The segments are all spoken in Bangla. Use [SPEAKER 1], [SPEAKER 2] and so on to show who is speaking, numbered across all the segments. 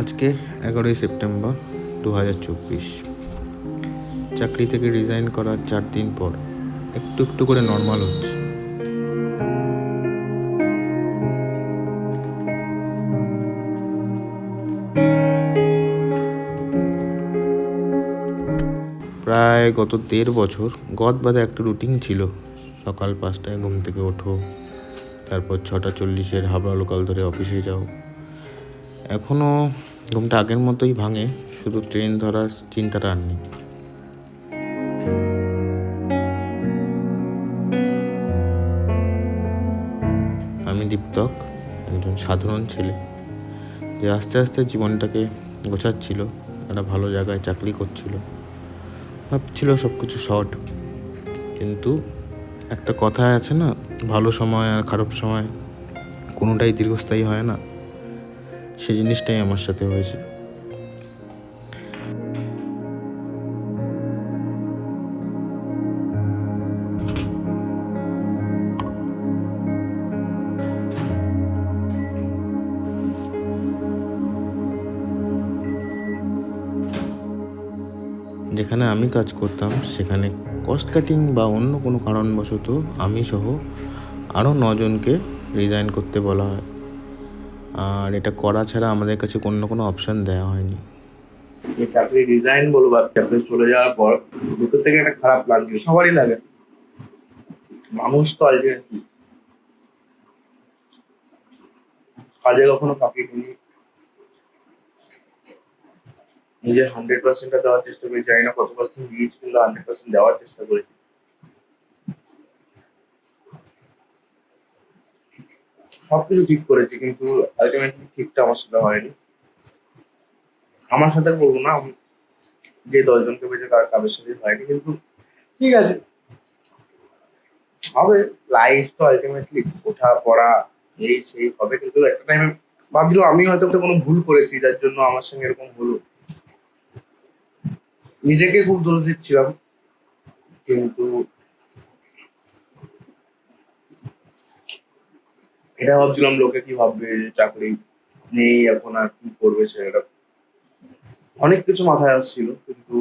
[SPEAKER 1] আজকে এগারোই সেপ্টেম্বর দু হাজার চব্বিশ। চাকরি থেকে রিজাইন করার চার দিন পর একটু একটু করে নর্মাল হচ্ছে। প্রায় গত দেড় বছর গদ বাদে একটা রুটিন ছিল। সকাল পাঁচটায় ঘুম থেকে ওঠো, তারপর ছটা চল্লিশের হাবড়া লোকাল ধরে অফিসে যাও। এখনও ঘুমটা আগের মতোই ভাঙে, শুধু ট্রেন ধরার চিন্তাটা আর নেই। আমি দীপ্তক, একজন সাধারণ ছেলে, যে আস্তে আস্তে জীবনটাকে গোছাচ্ছিল, একটা ভালো জায়গায় চাকরি করছিল। ভাবছিল সব কিছু শর্ট। কিন্তু একটা কথা আছে না, ভালো সময় আর খারাপ সময় কোনোটাই দীর্ঘস্থায়ী হয় না। সেই জিনিসটাই আমার সাথে হয়েছে যেখানে আমি কাজ করতাম, সেখানে কস্ট কাটিং বা অন্য কোনো কারণবশত আমি সহ আরও নজনকে রিজাইন করতে বলা হয়। আর এটা করা ছাড়া আমাদের কাছে কোনো কোনো অপশান দেওয়া হয়নি।
[SPEAKER 2] চাকরি রিজাইন বলো বা চাকরি চলে যাওয়ার পর, ভিতর থেকে একটা খারাপ লাগবে সবারই লাগে। মানুষ তো আজকে কাজে কখনো ফাঁকি করি নিজের হান্ড্রেড পার্সেন্টটা দেওয়ার চেষ্টা করি জানি না কত পার্সেন্ট দিয়েছি কিন্তু হান্ড্রেড পার্সেন্ট দেওয়ার চেষ্টা করেছি। সবকিছু ঠিক করেছি, কিন্তু আলটিমেটলি ঠিকটা আমার সাথে হয়নি। আমার সাথে বলব না, আমি যে দশজনকে পেয়েছে তার কাদের সাথে হয়নি, কিন্তু ঠিক আছে। হবে লাইফ তো আলটিমেটলি ওঠা, পড়া, এই সেই হবে, কিন্তু একটা টাইমে ভাবছিলাম আমি হয়তো একটা কোনো ভুল করেছি, যার জন্য আমার সঙ্গে এরকম হলো। নিজেকে খুব দোষ দিচ্ছিলাম, কিন্তু এটা ভাবছিলাম লোকে কি ভাববে যে চাকরি নেই, এখন আর কি করবে ছেলেটা। অনেক কিছু মাথায় আসছিল, কিন্তু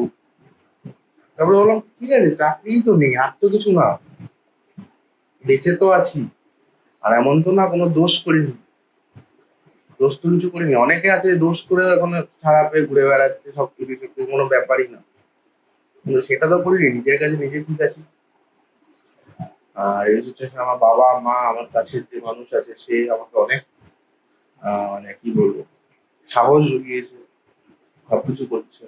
[SPEAKER 2] তারপরে বললাম, ঠিক আছে, চাকরিই তো নেই, আর তো কিছু না। বেঁচে তো আছি, আর এমন তো না, কোনো দোষ করিনি। দোষ তো কিছু করিনি। অনেকে আছে দোষ করে এখন ছাড়া পেয়ে ঘুরে বেড়াচ্ছে, সব কিছু কোনো ব্যাপারই না। কিন্তু সেটা তো করিনি, নিজের কাছে নিজে ঠিক আছি। সিচুয়েশন আমার বাবা, মা, আমার কাছের যে মানুষ আছে, সে আমাকে অনেক মানে কি বলব, সাহস জুগিয়েছে, সবকিছু করছে।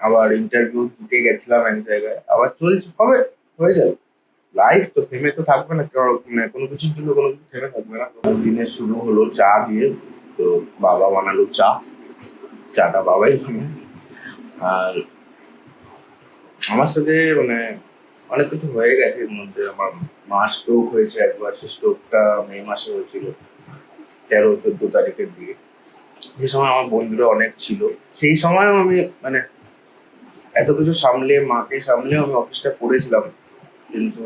[SPEAKER 2] আবার ইন্টারভিউ দিতে গেছিলাম এক জায়গায়, আবার চলছে, হবে, হয়ে যাবে। লাইফ তো থেমে তো থাকবে না মানে কোনো কিছুর জন্য কোনো কিছু থেমে থাকবে না। দিনের শুরু হলো চা দিয়ে, তো বাবা বানালো চা। চাটা বাবাই আর আমার সাথে মানে অনেক কিছু হয়ে গেছে এর মধ্যে। আমার মা স্ট্রোক হয়েছে একবার সে স্ট্রোকটা মে মাসে হয়েছিল। তেরো, চোদ্দ তারিখের দিকে। সেই সময় আমার বন্ধুরা অনেক ছিল। সেই সময়ও আমি মানে এত কিছু সামলে মাকে সামলেও আমি অফিসটা করেছিলাম। কিন্তু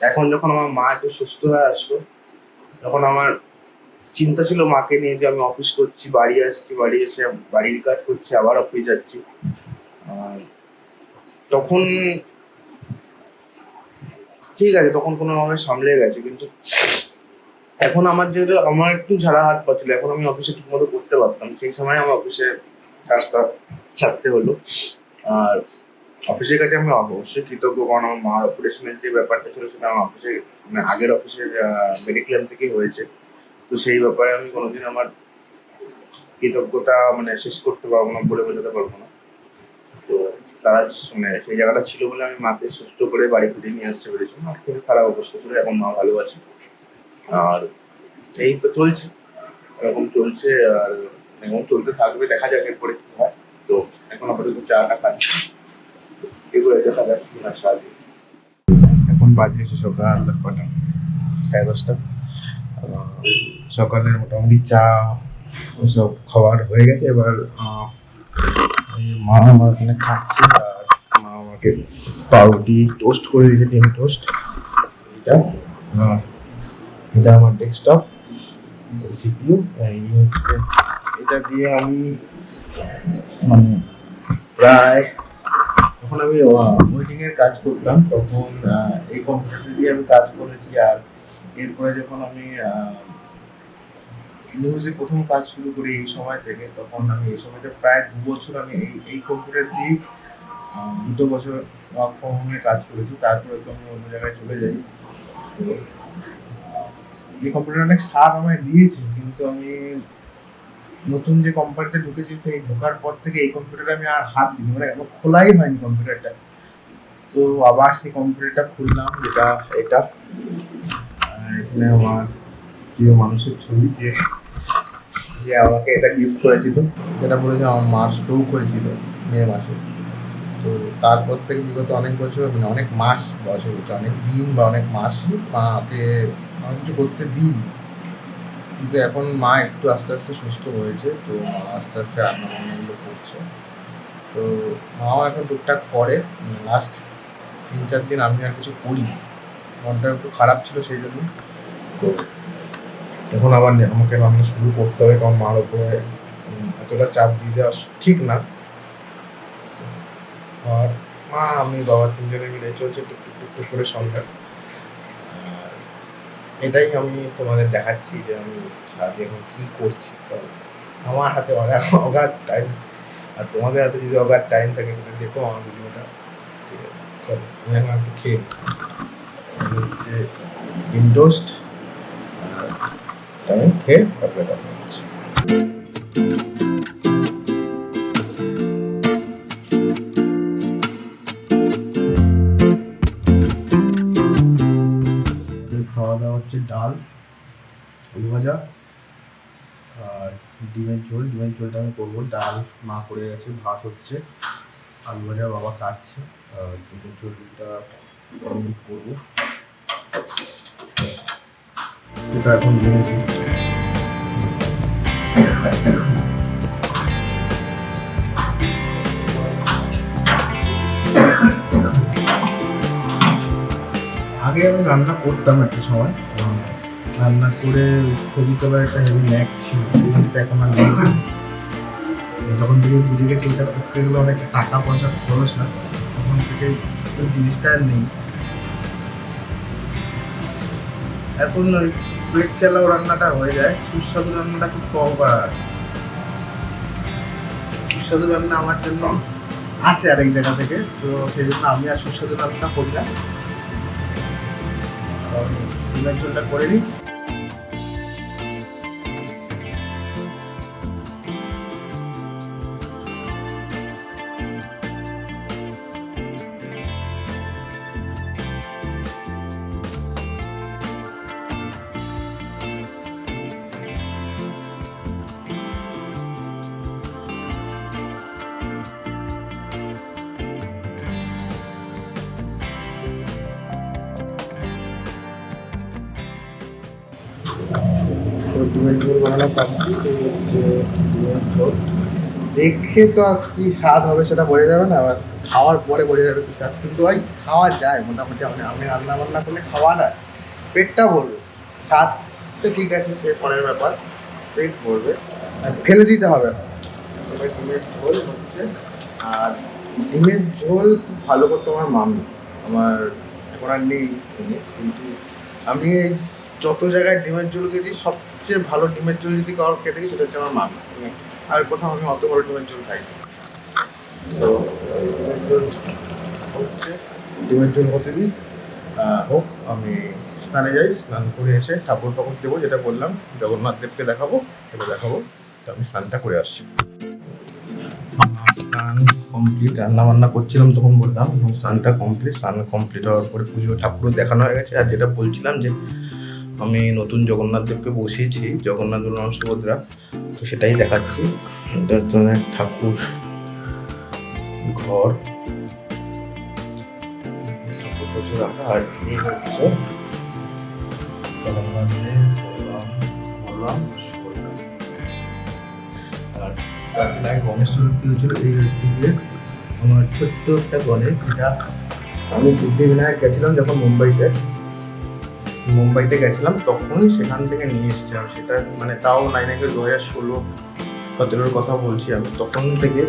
[SPEAKER 2] এখন যখন আমার মা একটু সুস্থ হয়ে আসলো, তখন আমার চিন্তা ছিল মাকে নিয়ে যে আমি অফিস করছি, বাড়ি আসছি, বাড়ি এসে বাড়ির কাজ করছি, আবার অফিস যাচ্ছি। তখন ঠিক আছে তখন কোনোভাবে সামলে গেছে কিন্তু এখন আমার যেহেতু আমার একটু ঝাড়া হাত পাচ্ছিল এখন আমি অফিসে ঠিক মতো করতে পারতাম সেই সময় আমার অফিসের কাজটা ছাড়তে হলো। আর অফিসের কাছে আমি অবশ্যই কৃতজ্ঞ কারণ আমার মার অপারেশনের যে ব্যাপারটা ছিল সেটা আমার অফিসে মানে আগের অফিসের মেডিক্লেম থেকেই হয়েছে। তো সেই ব্যাপারে আমি কোনোদিন আমার কৃতজ্ঞতা মানে শেষ করতে পারব না বলে বোঝাতে পারব না। তারা মানে সেই জায়গাটা ছিল বলে আমি মাকে সুস্থ করে বাড়ি ফিরে নিয়ে আসতে পেরেছি। আমার খুবই খারাপ অবস্থা ছিল এখন মা ভালো আছে আর এই তো চলছে। এরকম চলছে আর এরকম চলতে থাকবে দেখা যাক এরপরে কি হয়। তো এখন আপাতত চাটা খাচ্ছি এগুলো দেখা যাক
[SPEAKER 1] এখন বাজে সকাল কটা? সাড়ে দশটা। আহ, সকালের মোটামুটি চা ওসব খাবার হয়ে গেছে। এবার মা আমার এখানে খাচ্ছে আর মা আমাকে পাউরুটি টোস্ট করে দিয়েছে, ডিম টোস্ট এটা এটা আমার ডেস্কটপ
[SPEAKER 2] হচ্ছে, এটা দিয়ে আমি মানে প্রায়, যখন আমি ওয়েডিং এর কাজ করতাম, তখন এই কম্পিউটার দিয়ে আমি কাজ করেছি আর এরপরে যখন আমি নিউজে প্রথম কাজ শুরু করি এই সময় থেকে, তখন আমি এই সময়তে প্রায় দু বছর আমি এই এই কম্পিউটার দিয়ে দুটো বছর ওয়ার্ক ফ্রম হোমে কাজ করেছি, তারপরে তো আমি অন্য জায়গায় চলে যাই। এই কম্পিউটার অনেক সার আমায় দিয়েছে, কিন্তু আমি নতুন যে কোম্পানিতে ঢুকেছি, সেই ঢোকার পর থেকে এই কম্পিউটারে আমি আর হাত দিই মানে আমার খোলাই হয়নি কম্পিউটারটা তো আবার সেই কম্পিউটারটা খুললাম, যেটা, এটা এখানে আমার প্রিয় মানুষের ছবি, যে যে আমাকে এটা গিফট করেছিল? যেটা বলেছে আমার মার স্ট্রোক হয়েছিল, মে মাসে। তো তারপর থেকে বিগত অনেক বছর মানে অনেক মাস হয়ে গেছে, অনেক দিন বা অনেক মাস মাকে অনেক কিছু করতে দিই কিন্তু এখন মা একটু আস্তে আস্তে সুস্থ হয়েছে, তো আস্তে আস্তে রান্না বান্নাগুলো করছে। তো মাও এখন টুকটাক করে লাস্ট তিন চার দিন আমি আর কিছু করি মনটা একটু খারাপ ছিল সেই জন্য। তো এখন আবার আমাকে রান্না শুরু করতে হবে, কারণ মার উপরে এতটা চাপ দিয়ে দেওয়া ঠিক না। আর মা, আমি বাবা তিনজনে মিলে চলছে টুক টুক টুক টুক করে সংসার এটাই আমি তোমাদের দেখাচ্ছি যে আমি সারাদিন এখন কি করছি। কারণ আমার হাতে অগা- অগাধ টাইম আর তোমাদের হাতে যদি অগাধ টাইম থাকে, তাহলে দেখো আমার ভিডিওটা। ঠিক আছে, চলো, আমি এখন একটু খেয়ে হচ্ছে ডিম টোস্ট আমি খেয়ে তারপরে কথা হচ্ছে খাওয়া দাওয়া হচ্ছে ডাল, আলু ভাজা আর ডিমের ঝোল। ডিমের ঝোলটা আমি করব। ডাল মা করে গেছে, ভাত হচ্ছে, আলু ভাজা বাবা কাটছে আর ডিমের ঝোলটা করব। এটা এখন ডিমের ঝোল আগে আমি রান্না করতাম একটা সময়। রান্না করে ছবি তোলার একটা হেভি ন্যাক ছিল। জিনিসটা এখন আর নেই। যখন থেকে বুঝে গেছি এটা করতে গেলে অনেক টাকা পয়সা খরচ হয়, তখন থেকে ওই জিনিসটা আর নেই। এখন পেট চালাও রান্নাটা হয়ে যায়। সুস্বাদু রান্নাটা খুব কম করা সুস্বাদু রান্না আমার জন্য আসে আরেক জায়গা থেকে, তো সেই জন্য আমি আর সুস্বাদু রান্না করি না। করে নিই। হচ্ছে দেখে তো আর কি স্বাদ হবে সেটা বোঝা যাবে না এবার খাওয়ার পরে বোঝা যাবে কি স্বাদ, কিন্তু ওই খাওয়া যায় মোটামুটি, আমি আমি রান্না বান্না করলে খাওয়া না, পেটটা ভরবে। স্বাদ তো ঠিক আছে, সে পরের ব্যাপার, পেট আর ফেলে দিতে হবে। ডিমের ঝোল হচ্ছে, আর ডিমের ঝোল খুব ভালো করতো আমার মামি আমার এখন আর নেই কিন্তু আমি যত জায়গায় ডিমের ঝোল খেয়েছি, সবচেয়ে ভালো ডিমের ঝোল যদি কারোর খেতে গেছি সেটা হচ্ছে আমার মামি। আর কোথাও আমি অত বড় ডিমের ঝোল খাই তো ডিমের ঝোল হতে দিই হোক, আমি স্নানে যাই, স্নান করে এসে ঠাকুর ঠাকুর দেবো, যেটা বললাম, জগন্নাথ দেবকে দেখাবো সেটা দেখাবো, তো আমি স্নানটা করে আসছি। স্নান কমপ্লিট রান্না বান্না করছিলাম তখন বললাম স্নানটা কমপ্লিট স্নান কমপ্লিট হওয়ার পরে পুজো ঠাকুরও দেখানো হয়ে গেছে, আর যেটা বলছিলাম যে আমি নতুন জগন্নাথ দেবকে বসিয়েছি, জগন্নাথ বলরাম সুভদ্রা তো সেটাই দেখাচ্ছি। এটা হচ্ছে ঠাকুর ঘর। আর এই হচ্ছে আর গণেশ এই হচ্ছে একটা আমি সিদ্ধিবিনায়ক গেছিলাম যখন মুম্বাইতে। মুম্বাইতে গেছিলাম তখন সেখান থেকে নিয়ে এসেছিলাম সেটা মানে তাও নাইন আগে দু হাজার ষোলো সতেরোর কথা বলছি আমি তখন থেকে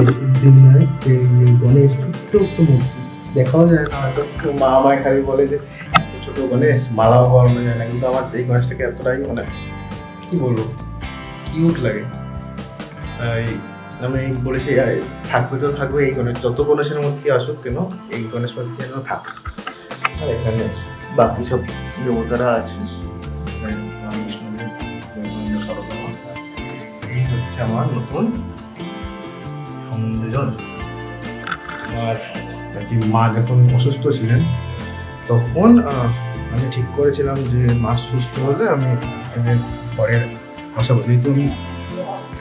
[SPEAKER 2] এই এই গণেশ ছোট্ট একটু মূর্তি দেখাও যায় না। হয়তো মা আমায় খালি বলে যে ছোট গণেশ মালাও পরানো যায় না কিন্তু আমার এই গণেশটাকে এতটাই মানে কি বলব কিউট লাগে। এই আমি বলেছি আহ, থাকবে তো থাকবে এই গণেশ যত গণেশের মূর্তি আসুক কেন এই গণেশ মূর্তি যেন থাক। আর এখানে বাকি সব দেবতারা আছে সরস্বতী। এই হচ্ছে আমার নতুন সংযোজন আর কি মা যখন অসুস্থ ছিলেন, তখন আমি ঠিক করেছিলাম যে মা সুস্থ হলে আমি পরের বসাবো যেহেতু আমি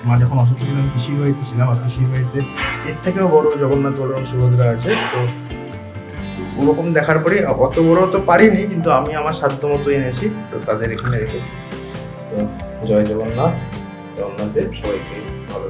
[SPEAKER 2] মা যখন অসুস্থ ছিলাম পিসির বাড়িতে ছিলাম, আর পিসির বাড়িতে এর থেকেও বড় জগন্নাথ বলরাম সুভদ্রা আছে, তো ওরকম দেখার পরে, অত বড় তো পারিনি, কিন্তু আমি আমার সাধ্য মতো এনেছি, তো তাদের এখানে রেখেছি। তো জয় জগন্নাথ জগন্নাথের সবাইকে ভালো